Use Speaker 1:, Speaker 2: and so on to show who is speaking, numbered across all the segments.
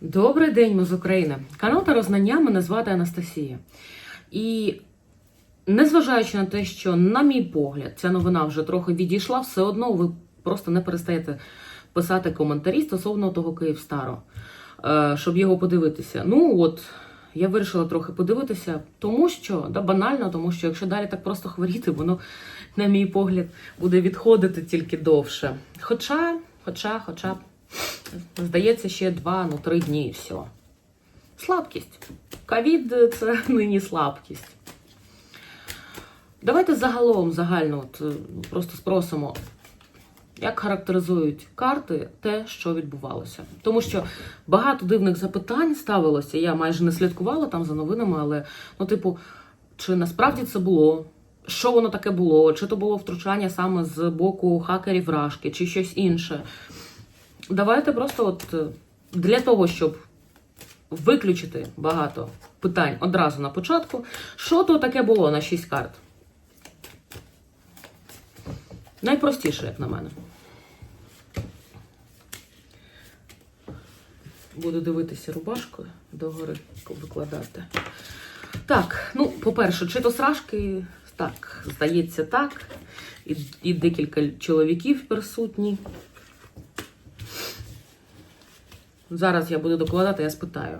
Speaker 1: Добрий день, ми з України. Канал та Рознання мене звати Анастасія. І незважаючи на те, що, на мій погляд, ця новина вже трохи відійшла, все одно ви просто не перестаєте писати коментарі стосовно того Київстару, е, щоб його подивитися. Ну от. Я вирішила трохи подивитися, тому що да, банально, тому що якщо далі так просто хворіти, воно, на мій погляд, буде відходити тільки довше. Хоча, хоча, хоча, здається, ще два, ну три дні і все. Слабкість. Ковід це нині слабкість. Давайте загалом загально от, е, просто спросимо, як характеризують карти те, що відбувалося. Тому що багато дивних запитань ставилося. Я майже не слідкувала там за новинами, але ну, типу, чи насправді це було? Що воно таке було? Чи то було втручання саме з боку хакерів Рашки, чи щось інше? Давайте просто от е, для того, щоб виключити багато питань одразу на початку, що то таке було на 6 карт? Найпростіше, як на мене. Буду дивитися рубашкою догори викладати. Так, ну, по-перше, чи то срашки, так, здається, так. І, і декілька чоловіків присутні. Зараз я буду докладати, я спитаю.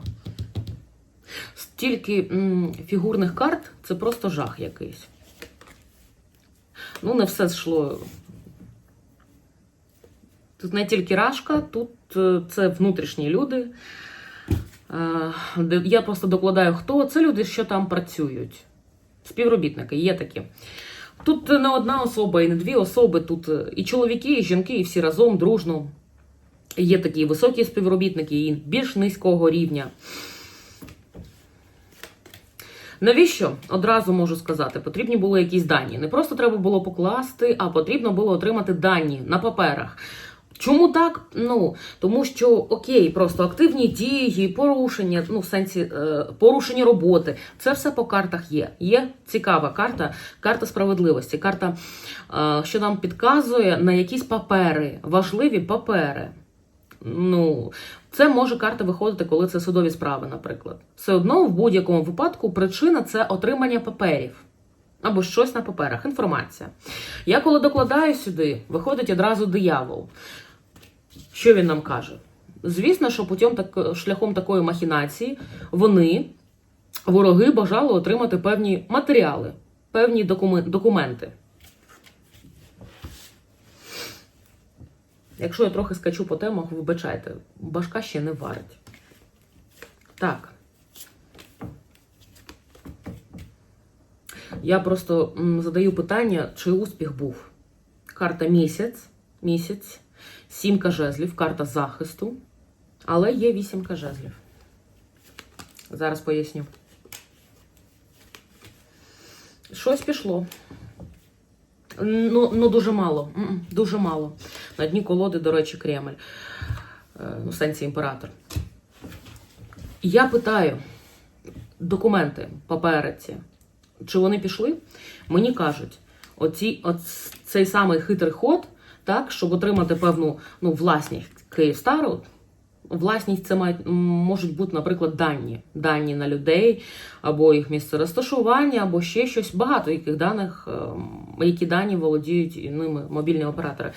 Speaker 1: Стільки м, фігурних карт це просто жах якийсь. Ну, не все зійшло. Тут не тільки рашка, тут е, це внутрішні люди. Е, Я просто докладаю, хто. Це люди, що там працюють. Співробітники, є такі. Тут не одна особа і не дві особи, тут і чоловіки, і жінки, і всі разом дружно. Є такі високі співробітники, і більш низького рівня. Навіщо? Одразу можу сказати, потрібні були якісь дані. Не просто треба було покласти, а потрібно було отримати дані на паперах. Чому так? Ну тому що окей, просто активні дії, порушення, ну в сенсі е, порушення роботи. Це все по картах є. Є цікава карта, карта справедливості, карта, е, що нам підказує на якісь папери, важливі папери. Ну, це може карта виходити, коли це судові справи, наприклад. Все одно в будь-якому випадку причина це отримання паперів. Або щось на паперах, інформація. Я коли докладаю сюди, виходить одразу диявол. Що він нам каже? Звісно, що путем так, шляхом такої махінації вони, вороги, бажали отримати певні матеріали, певні докумен- документи. Якщо я трохи скачу по темах, вибачайте, башка ще не варить. Так. Я просто задаю питання, чи успіх був. Карта місяць, місяць, сімка жезлів, карта захисту, але є вісімка жезлів. Зараз поясню. Щось пішло. Ну, ну дуже мало. Дуже мало. На дні колоди, до речі, Кремль. Е, Ну, сенсі імператор. Я питаю документи, папери чи вони пішли? Мені кажуть, оці, от цей самий хитрий ход, так, щоб отримати певну ну, власність Київстару. Власність це мають, можуть бути, наприклад, дані. Дані на людей, або їх місце розташування, або ще щось. Багато яких даних, ем, які дані володіють ними мобільні оператори.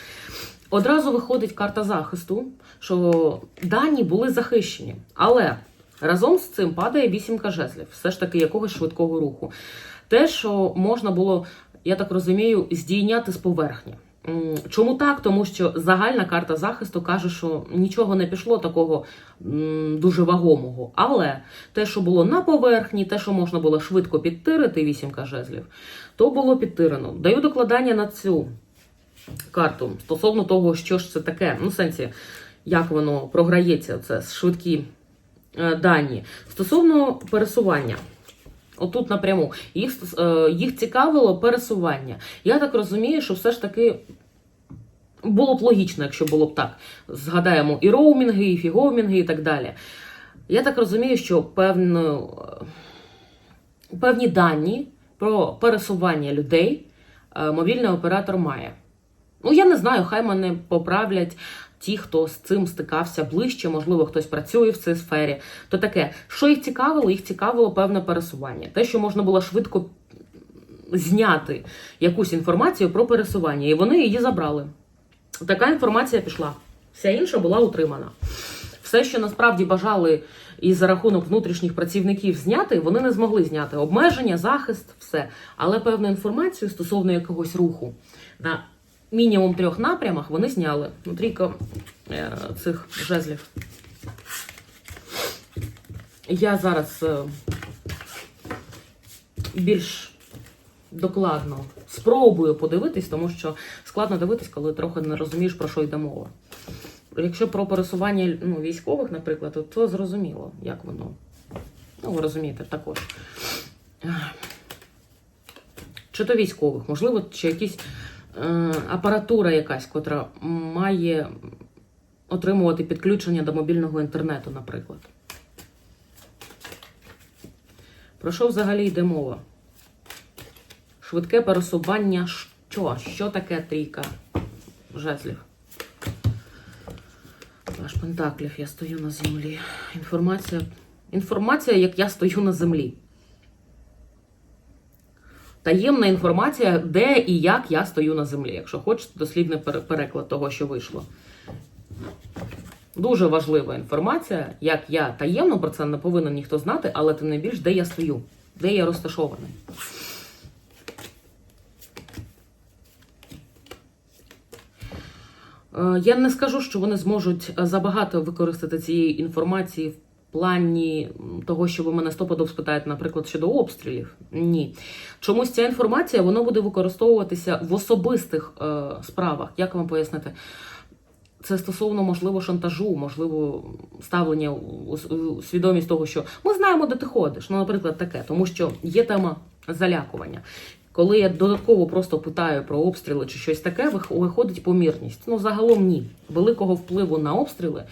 Speaker 1: Одразу виходить карта захисту, що дані були захищені. Але разом з цим падає вісімка жезлів, все ж таки якогось швидкого руху. Те, що можна було, я так розумію, здійняти з поверхні. Чому так? Тому що загальна карта захисту каже, що нічого не пішло такого дуже вагомого. Але те, що було на поверхні, те, що можна було швидко підтирити, вісімка жезлів, то було підтирено. Даю докладання на цю карту стосовно того, що ж це таке. Ну, в сенсі, як воно програється, це швидкі е, дані. Стосовно пересування. Отут напряму їх, е, їх цікавило пересування. Я так розумію, що все ж таки було б логічно, якщо було б так. Згадаємо і роумінги, і фіговмінги, і так далі. Я так розумію, що певну, е, певні дані про пересування людей е, мобільний оператор має. Ну, я не знаю, хай мене поправлять. ті, хто з цим стикався ближче, можливо, хтось працює в цій сфері, то таке, що їх цікавило, їх цікавило певне пересування. Те, що можна було швидко зняти якусь інформацію про пересування, і вони її забрали. Така інформація пішла. Вся інша була утримана. Все, що насправді бажали і за рахунок внутрішніх працівників зняти, вони не змогли зняти обмеження, захист, все. Але певну інформацію стосовно якогось руху на мінімум трьох напрямах вони зняли. Внутрійко е, цих жезлів. Я зараз е, більш докладно спробую подивитись, тому що складно дивитись, коли трохи не розумієш, про що йде мова. Якщо про пересування ну, військових, наприклад, то, то зрозуміло, як воно. Ну, ви розумієте, також. Чи то військових, можливо, чи якісь апаратура якась, котра має отримувати підключення до мобільного інтернету, наприклад. Про що взагалі йде мова? Швидке пересування що? Що таке трійка жезлів? Аж пентаклів, я стою на землі. Інформація. Інформація, як я стою на землі. Таємна інформація, де і як я стою на землі. Якщо хочете, дослідний переклад того, що вийшло. Дуже важлива інформація, як я таємно про це не повинен ніхто знати, але тим не більш, де я стою, де я розташований. Е, Я не скажу, що вони зможуть е, забагато використати цієї інформації плані того, що ви мене стопудов спитаєте, наприклад, щодо обстрілів. Ні. Чомусь ця інформація вона буде використовуватися в особистих е, справах. Як вам пояснити? Це стосовно, можливо, шантажу, можливо, ставлення у свідомість того, що ми знаємо, де ти ходиш. Ну, наприклад, таке, тому що є тема залякування. Коли я додатково просто питаю про обстріли чи щось таке, виходить помірність. Ну, загалом ні. Великого впливу на обстріли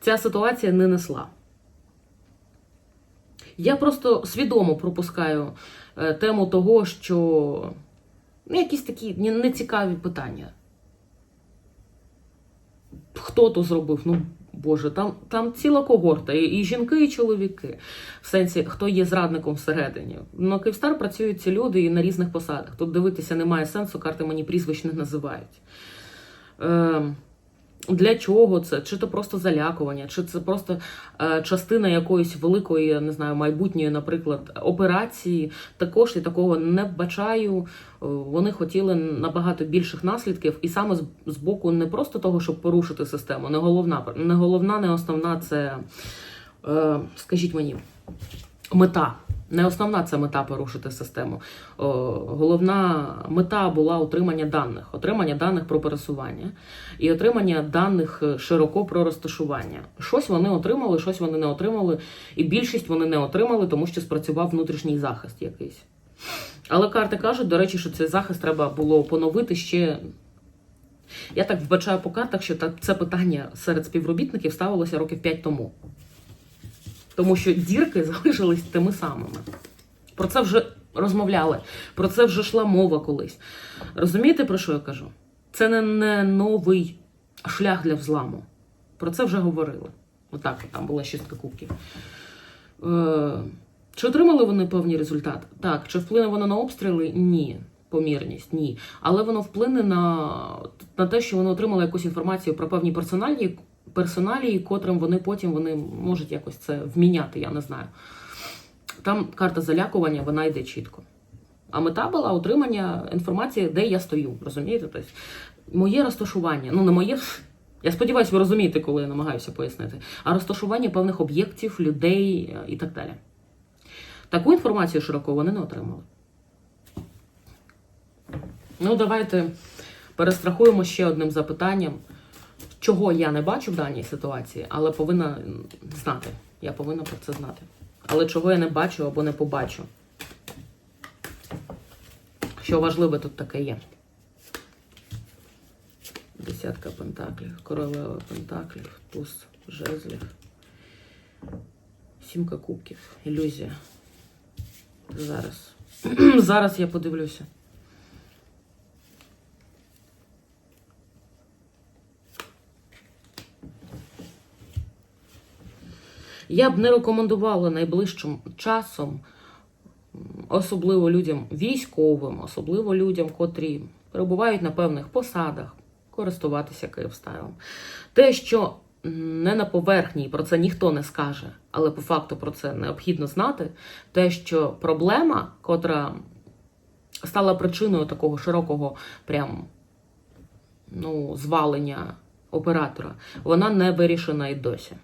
Speaker 1: ця ситуація не несла. Я просто свідомо пропускаю е, тему того, що ну, якісь такі нецікаві питання. Хто то зробив? Ну, Боже, там, там ціла когорта, і, і жінки, і чоловіки. В сенсі, хто є зрадником всередині. На Київстар працюють ці люди і на різних посадах. Тут дивитися немає сенсу, карти мені прізвищ не називають. Е, для чого це? Чи це просто залякування, чи це просто е, частина якоїсь великої, не знаю, майбутньої, наприклад, операції. Також я такого не вбачаю. Е, Вони хотіли набагато більших наслідків, і саме з, з боку не просто того, щоб порушити систему, не головна, не головна, не основна це, е, скажіть мені, мета. Не основна це мета порушити систему. О, головна мета була отримання даних, отримання даних про пересування і отримання даних е, широко про розташування. Щось вони отримали, щось вони не отримали, і більшість вони не отримали, тому що спрацював внутрішній захист якийсь. Але карти кажуть, до речі, що цей захист треба було поновити ще. Я так вбачаю по картах, що це питання серед співробітників ставилося років 5 тому. Тому що дірки залишились тими самими. Про це вже розмовляли, про це вже йшла мова колись. Розумієте, про що я кажу? Це не, не новий шлях для взламу. Про це вже говорили. Отак, от там була шістка кубків. Е, чи отримали вони певні результати? Так. Чи вплине воно на обстріли? Ні. Помірність, ні. Але воно вплине на, на те, що вони отримали якусь інформацію про певні персональні персоналії, котрим вони потім вони можуть якось це вміняти, я не знаю. Там карта залякування, вона йде чітко. А мета була отримання інформації, де я стою. Розумієте? Тобто, моє розташування, ну не моє. Я сподіваюся, ви розумієте, коли я намагаюся пояснити, а розташування певних об'єктів, людей е, і так далі. Таку інформацію широко вони не отримали. Ну, давайте перестрахуємо ще одним запитанням, чого я не бачу в даній ситуації, але повинна знати. Я повинна про це знати. Але чого я не бачу або не побачу. Що важливе тут таке є. Десятка пентаклів, королева пентаклів, туз жезлів, сімка кубків, ілюзія. Зараз. Зараз я подивлюся. Я б не рекомендувала найближчим часом, особливо людям військовим, особливо людям, котрі перебувають на певних посадах, користуватися Київстайлом. Те, що не на поверхні, і про це ніхто не скаже, але по факту про це необхідно знати, те, що проблема, котра стала причиною такого широкого прям ну, звалення оператора, вона не вирішена і досі.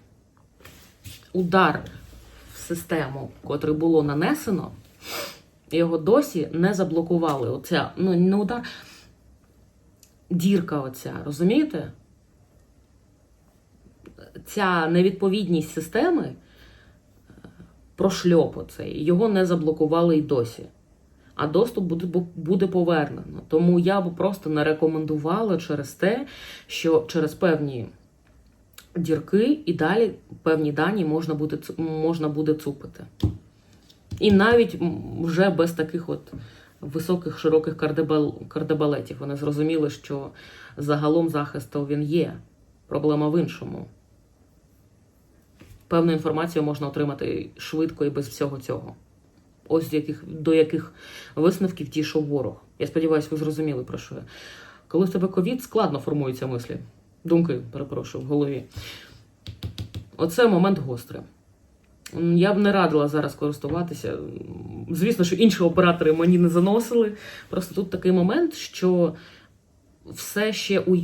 Speaker 1: Удар в систему, котрий було нанесено, його досі не заблокували. Оця, ну, не удар, дірка оця, розумієте? Ця невідповідність системи, е, прошльоп оцей, його не заблокували і досі. А доступ буде, буде повернено. Тому я б просто не рекомендувала через те, що через певні дірки і далі певні дані можна буде, можна буде цупити. І навіть вже без таких от високих широких кардебал, кардебалетів вони зрозуміли, що загалом захисту він є. Проблема в іншому. Певну інформацію можна отримати швидко і без всього цього. Ось до яких, до яких висновків дійшов ворог. Я сподіваюся, ви зрозуміли про що я. Коли в тебе ковід, складно формуються мислі. Думки, перепрошую, в голові. Оце момент гострий. Я б не радила зараз користуватися. Звісно, що інші оператори мені не заносили. Просто тут такий момент, що все ще у...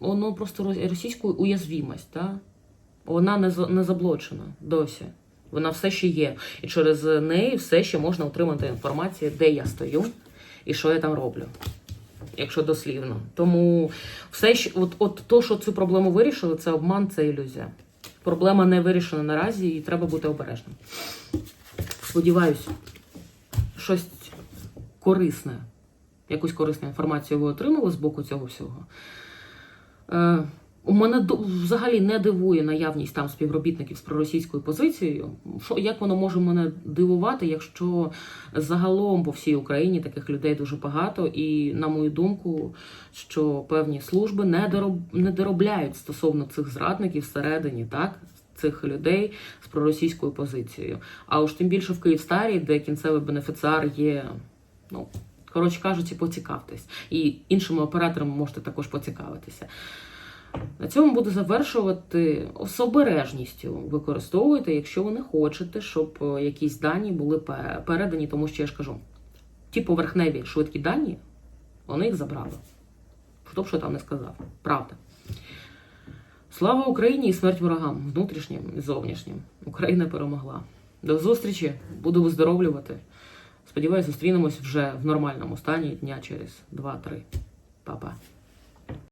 Speaker 1: воно просто російською уязвімость, та? вона не, не заблочена досі. Вона все ще є. І через неї все ще можна отримати інформацію, де я стою і що я там роблю. Якщо дослівно. Тому все ще, от, от то, що цю проблему вирішили, це обман, це ілюзія. Проблема не вирішена наразі, і треба бути обережним. Сподіваюсь, щось корисне, якусь корисну інформацію ви отримали з боку цього всього. У мене взагалі не дивує наявність там співробітників з проросійською позицією. Що, як воно може мене дивувати, якщо загалом по всій Україні таких людей дуже багато, і, на мою думку, що певні служби не, дороб, не доробляють стосовно цих зрадників всередині, так? Цих людей з проросійською позицією. А уж тим більше в Київстарі, де кінцевий бенефіціар є, ну, коротше кажучи, поцікавтесь. І іншими операторами можете також поцікавитися. На цьому буду завершувати з обережністю. Використовуйте, якщо ви не хочете, щоб е, якісь дані були передані, тому що я ж кажу, ті поверхневі швидкі дані, вони їх забрали. Хто б що там не сказав. Правда. Слава Україні і смерть ворогам, внутрішнім і зовнішнім. Україна перемогла. До зустрічі, буду виздоровлювати. Сподіваюсь, зустрінемось вже в нормальному стані дня через 2-3. Па-па.